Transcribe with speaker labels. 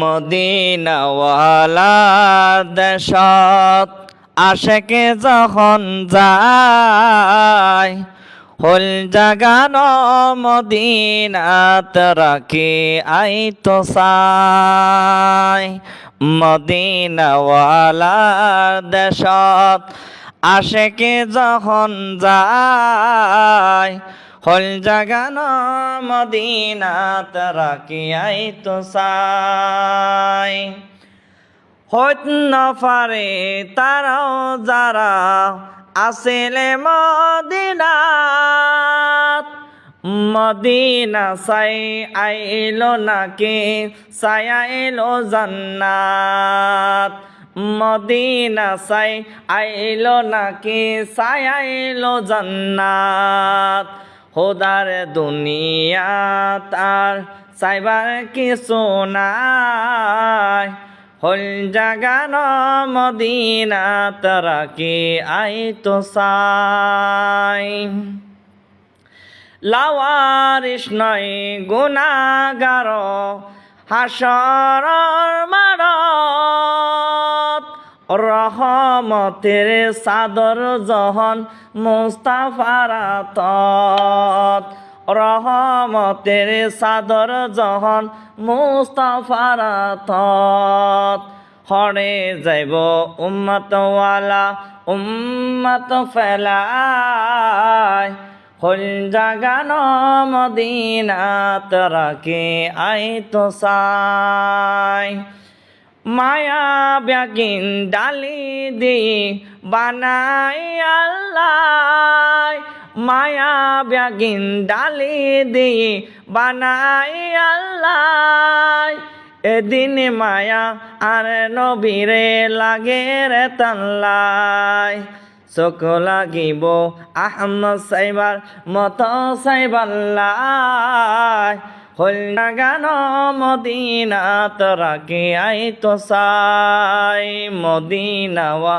Speaker 1: মদিনাওয়ালা দেশত আশেকে যখন যায়, হল জাগান মদিনাত রাখি আই তো সাই। মদিনাওয়ালা দেশত আশেকে যখন যায় হল জাগান মদিনাত রাখি আই তো সাই। হইত না পারে তারাও যারা আসেলে মদিনাত। মদিনা সাই আইলো নাকি? সাই আইলো জান্নাত। মদিনা সাই আইলো নাকি? সাই আইলো জান্নাত। হোদার দুনিয়া তার সাইবার কিছু নাই। হল জাগান মদিনা তারা কি আই তো সাই লাওয়ারিস নয় গুনাগার হাসর রহমতের সাদর জহন মুস্তাফারাত রহমতের সাদর জহন মুস্তাফারাত হরে যাইব উম্মতওয়ালা উম্মত ফেলায়। হল জাগান মদিনাত রাখে আই তো সাই। মায়া ব্যাগিন ডালি দি বানাই আল্লাহ। মায়া ব্যাগিন ডালি দি বানাই আল্লাহ। এদিন মায়া আর নবীরে লাগে রে তাল্লাই। চোখ লাগিব আহমদ সাইবার, মত সাইবাল্লাই। হল গান মদিনা তরাকে আই তো সাই মদিনাওয়া